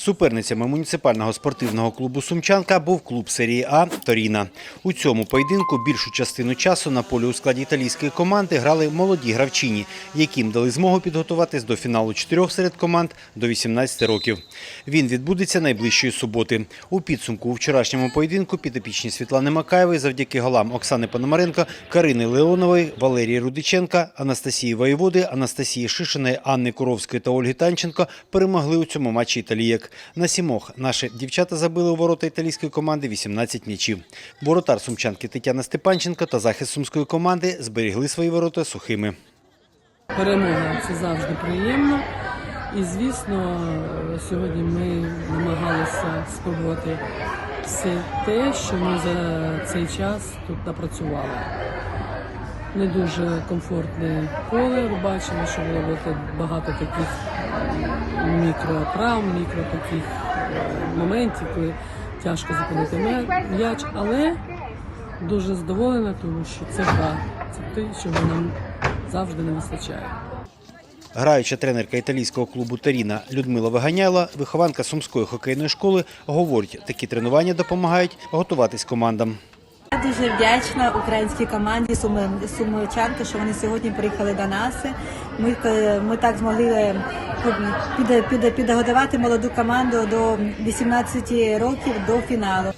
Суперницями муніципального спортивного клубу Сумчанка був клуб серії А Торіна. У цьому поєдинку більшу частину часу на полі у складі італійської команди грали молоді гравчині, яким дали змогу підготуватись до фіналу чотирьох серед команд до 18 років. Він відбудеться найближчої суботи. У підсумку у вчорашньому поєдинку підопічні Світлани Макаєвої завдяки голам Оксани Пономаренко, Карини Леонової, Валерії Рудиченка, Анастасії Воєводи, Анастасії Шишиної, Анни Куровської та Ольги Танченко перемогли у цьому матчі італієк. На сімох наші дівчата забили у ворота італійської команди 18 м'ячів. Воротар сумчанки Тетяна Степанченко та захист сумської команди зберігли свої ворота сухими. Перемога це завжди приємно. І звісно, сьогодні ми намагалися спробувати все те, що ми за цей час тут напрацювали. Не дуже комфортне поле. Ви бачили, що було багато таких мікротравм, мікро таких е, моментів, коли тяжко зупинити м'яч, але дуже задоволена, тому що це гра. Це те, чого нам завжди не вистачає. Граюча тренерка італійського клубу Таріна Людмила Виганяйла, вихованка сумської хокейної школи, говорить, такі тренування допомагають готуватись командам. Дуже вдячна українській команді Суми- Сумчанки, що вони сьогодні приїхали до нас. Ми, е, ми так змогли е, під, під, підготувати молоду команду до 18 років до фіналу.